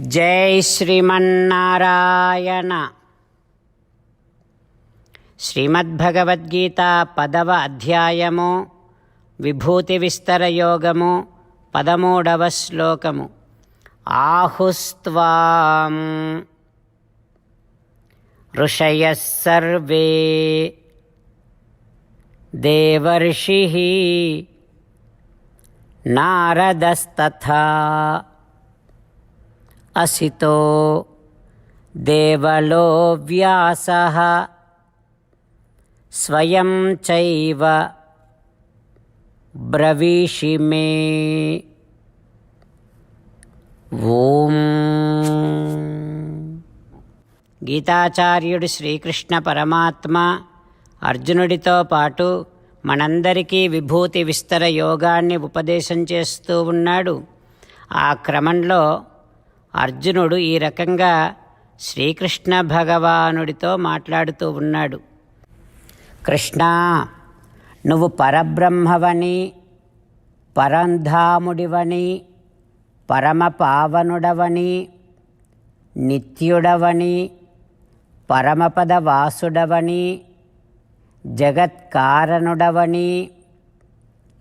జై శ్రీమన్నారాయణ. శ్రీమద్భగవద్గీత పదవ అధ్యాయము విభూతి విస్తర యోగము పదమూడవ శ్లోకము. ఆహుస్వాం ఋషయ సర్వే. దేవర్షి. నారదస్తథా. అసితో దేవలో వ్యాస స్వయం చైవ బ్రవీషి మే. ఓం. గీతాచార్యుడు శ్రీకృష్ణ పరమాత్మ అర్జునుడితో పాటు మనందరికీ విభూతి విస్తర యోగాన్ని ఉపదేశం చేస్తూ ఉన్నాడు. ఆ క్రమంలో అర్జునుడు ఈ రకంగా శ్రీకృష్ణ భగవానుడితో మాట్లాడుతూ ఉన్నాడు. కృష్ణ నువ్వు పరబ్రహ్మవని పరంధాముడివని పరమపావనుడవని నిత్యుడవని పరమపద వాసుడవని జగత్కారణుడవని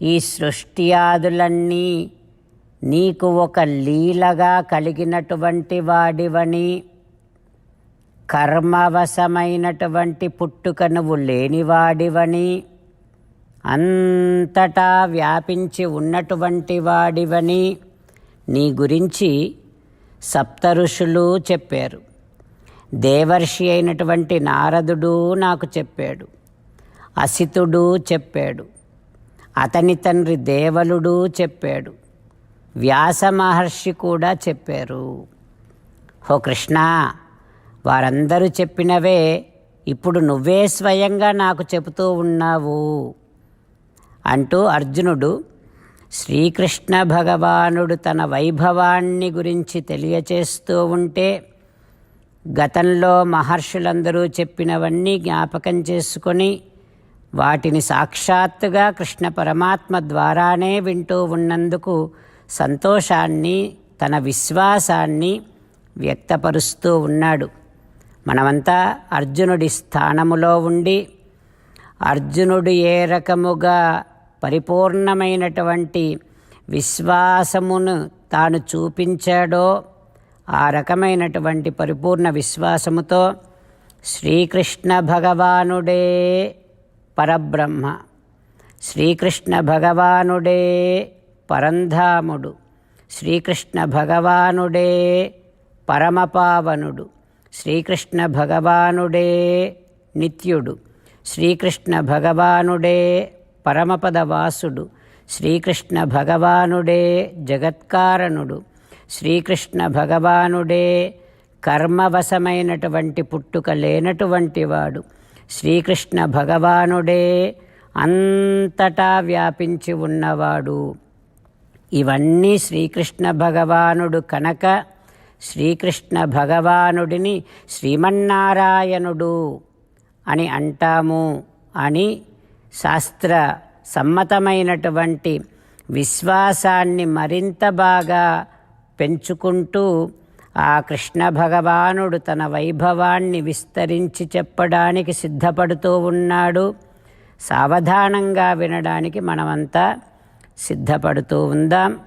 ఈ సృష్టియాదులన్నీ నీకు ఒక లీలగా కలిగినటువంటి వాడివని కర్మవశమైనటువంటి పుట్టుక నువ్వు లేనివాడివని అంతటా వ్యాపించి ఉన్నటువంటి వాడివని నీ గురించి సప్త ఋషులు చెప్పారు. దేవర్షి అయినటువంటి నారదుడు నాకు చెప్పాడు. అసితుడు చెప్పాడు. అతని తండ్రి దేవలుడు చెప్పాడు. వ్యాస మహర్షి కూడా చెప్పారు. హో కృష్ణ వారందరూ చెప్పినవే ఇప్పుడు నువ్వే స్వయంగా నాకు చెబుతూ ఉన్నావు అంటూ అర్జునుడు శ్రీకృష్ణ భగవానుడు తన వైభవాన్ని గురించి తెలియచేస్తూ ఉంటే గతంలో మహర్షులందరూ చెప్పినవన్నీ జ్ఞాపకం చేసుకొని వాటిని సాక్షాత్తుగా కృష్ణ పరమాత్మ ద్వారానే వింటూ ఉన్నందుకు సంతోషాన్ని తన విశ్వాసాన్ని వ్యక్తపరుస్తూ ఉన్నాడు. మనమంతా అర్జునుడి స్థానములో ఉండి అర్జునుడు ఏ రకముగా పరిపూర్ణమైనటువంటి విశ్వాసమును తాను చూపించాడో ఆ రకమైనటువంటి పరిపూర్ణ విశ్వాసముతో శ్రీకృష్ణ భగవానుడే పరబ్రహ్మ. శ్రీకృష్ణ భగవానుడే పరంధాముడు. శ్రీకృష్ణ భగవానుడే పరమపావనుడు. శ్రీకృష్ణ భగవానుడే నిత్యుడు. శ్రీకృష్ణ భగవానుడే పరమపదవాసుడు. శ్రీకృష్ణ భగవానుడే జగత్కారణుడు. శ్రీకృష్ణ భగవానుడే కర్మవశమైనటువంటి పుట్టుక లేనటువంటి వాడు. శ్రీకృష్ణ భగవానుడే అంతటా వ్యాపించి ఉన్నవాడు. ఇవన్నీ శ్రీకృష్ణ భగవానుడు కనుక. శ్రీకృష్ణ భగవానుడిని శ్రీమన్నారాయణుడు అని అంటాము అని శాస్త్ర సమ్మతమైనటువంటి విశ్వాసాన్ని మరింత బాగా పెంచుకుంటూ ఆ కృష్ణ భగవానుడు తన వైభవాన్ని విస్తరించి చెప్పడానికి సిద్ధపడుతూ ఉన్నాడు. సావధానంగా వినడానికి మనమంతా సిద్ధపడుతూ ఉందాం.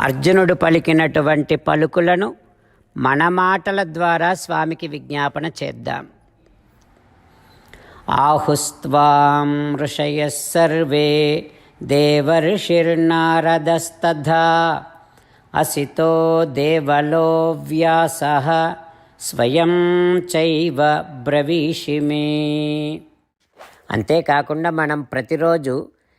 అర్జునుడు పలికినటువంటి పలుకులను మన మాటల ద్వారా స్వామికి విజ్ఞాపన చేద్దాం. ఆహుస్వాం ఋషయ సర్వే దేవర్షిర్నారదస్తథా. అసితో దేవలో వ్యాస స్వయం చైవ బ్రవీషిమే. అంతేకాకుండా మనం ప్రతిరోజు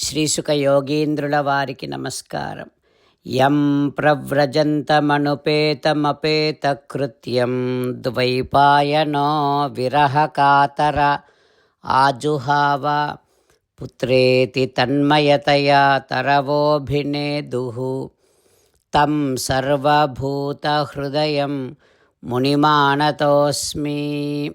శ్రీసుక యోగీంద్రుల వారికి నమస్కారం. యం ప్రవ్రజంతమనుపేతమపేతకృత్యం ద్వైపాయనో విరహకాతర ఆజుహావ పుత్రేతి తన్మయతయా తరవోభినేదు. తం సర్వభూతహృదయం మునిమానతోస్మి.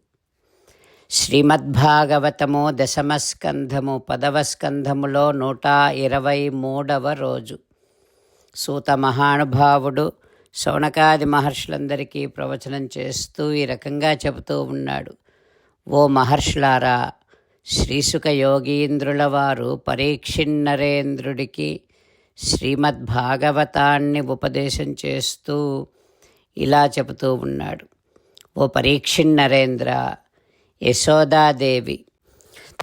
శ్రీమద్భాగవతము దశమస్కంధము పదవ స్కంధములో నూట ఇరవై మూడవ రోజు. సూత మహానుభావుడు శౌనకాది మహర్షులందరికీ ప్రవచనం చేస్తూ ఈ రకంగా చెబుతూ ఉన్నాడు. ఓ మహర్షులారా శ్రీసుక యోగీంద్రుల వారు పరీక్షిన్నరేంద్రుడికి శ్రీమద్భాగవతాన్ని ఉపదేశం చేస్తూ ఇలా చెబుతూ ఉన్నాడు. ఓ పరీక్షిన్నరేంద్ర యశోదాదేవి.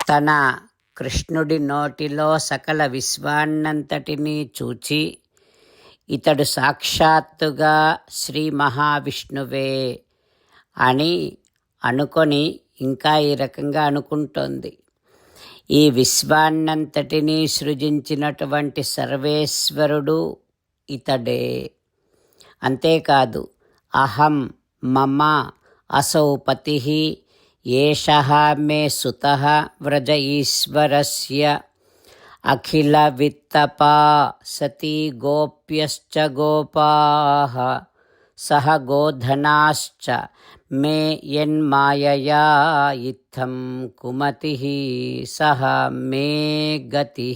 తన కృష్ణుడి నోటిలో సకల విశ్వాన్నంతటినీ చూచి ఇతడు సాక్షాత్తుగా శ్రీ మహావిష్ణువే అని అనుకొని ఇంకా ఈ రకంగా అనుకుంటోంది. ఈ విశ్వాన్నంతటినీ సృజించినటువంటి సర్వేశ్వరుడు ఇతడే. అంతేకాదు అహం మమ అసౌ పతి ఏష మే సుత వ్రజ ఈశ్వరస్య అఖిల విత్తపా సతీ గోప్యశ్చ గోపాః సహ గోధనాశ్చ మే యన్మాయయా ఇత్థం కుమతి సహ మే గతి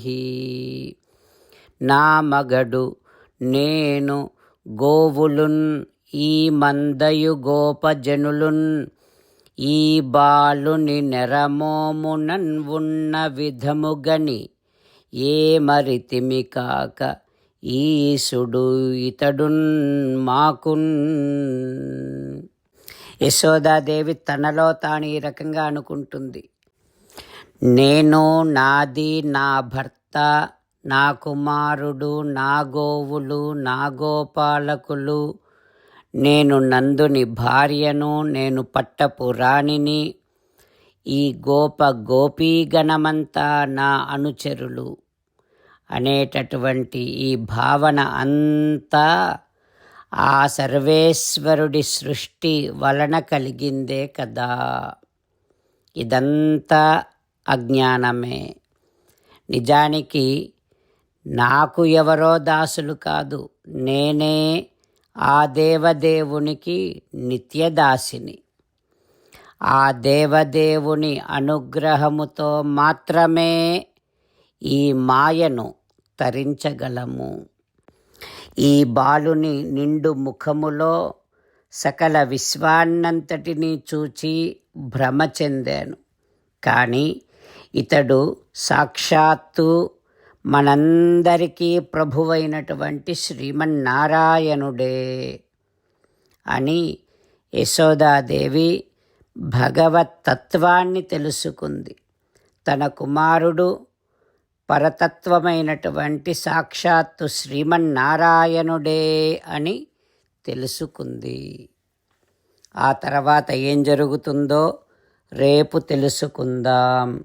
నా మగడు నేను గోవులున్ ఈ మందయు గోపజనులున్ ఈ బాలుని నెరమోమునన్ ఉన్న విధముగని ఏ మరితిమి కాక ఈసుడు ఇతడున్ మాకున్. యశోదాదేవి తనలో తాను ఈ రకంగా అనుకుంటుంది. నేను నాది నా భర్త నా కుమారుడు నా గోవులు నా గోపాలకులు నేను నందుని భార్యను నేను పట్టపు రాణిని ఈ గోప గోపీగణమంతా నా అనుచరులు అనేటటువంటి ఈ భావన అంతా ఆ సర్వేశ్వరుడి సృష్టి వలన కలిగిందే కదా. ఇదంతా అజ్ఞానమే. నిజానికి నాకు ఎవరో దాసులు కాదు నేనే ఆ దేవదేవునికి నిత్యదాసిని. ఆ దేవదేవుని అనుగ్రహముతో మాత్రమే ఈ మాయను తరించగలము. ఈ బాలుని నిండు ముఖములో సకల విశ్వాన్నంతటినీ చూచి భ్రమ చెందాను. కానీ ఇతడు సాక్షాత్తు మనందరికీ ప్రభువైనటువంటి శ్రీమన్నారాయణుడే అని యశోదాదేవి భగవతత్వాన్ని తెలుసుకుంది. తన కుమారుడు పరతత్వమైనటువంటి సాక్షాత్తు శ్రీమన్నారాయణుడే అని తెలుసుకుంది. ఆ తర్వాత ఏం జరుగుతుందో రేపు తెలుసుకుందాం.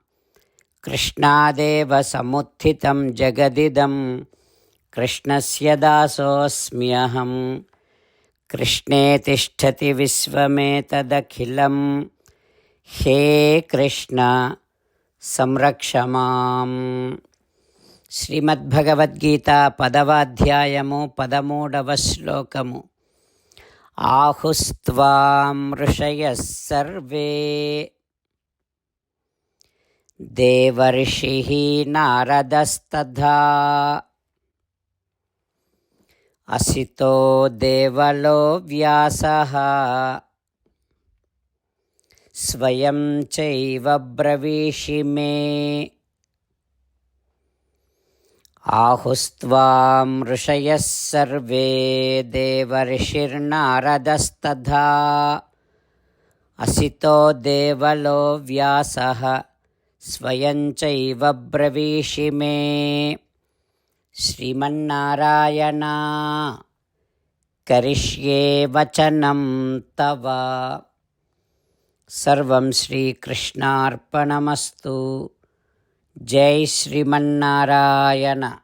कृष्णादेव समुत्थितं जगदिदं कृष्णस्य दासोऽस्म्यहं कृष्णे तिष्ठति विश्वमेतदखिलं हे कृष्ण సంరక్ష మాం శ్రీమద్భగవద్గీత పదవాధ్యాయము పదమూడవ శ్లోకము ఆహుస్త్వాం ఋషయ సర్వే देवर्षिः नारदस्तथा असितो देवलो व्यासः स्वयं चैव ब्रवीषि मे आहुस्त्वां ऋषयः सर्वे देवर्षिर्नारदस्तथा असितो देवलो व्यासः స్వయం చైవ బ్రవీషి మే. శ్రీమన్నారాయణ కరిష్యే వచనం తవ. సర్వం శ్రీకృష్ణార్పణమస్తు. జై శ్రీమన్నారాయణ.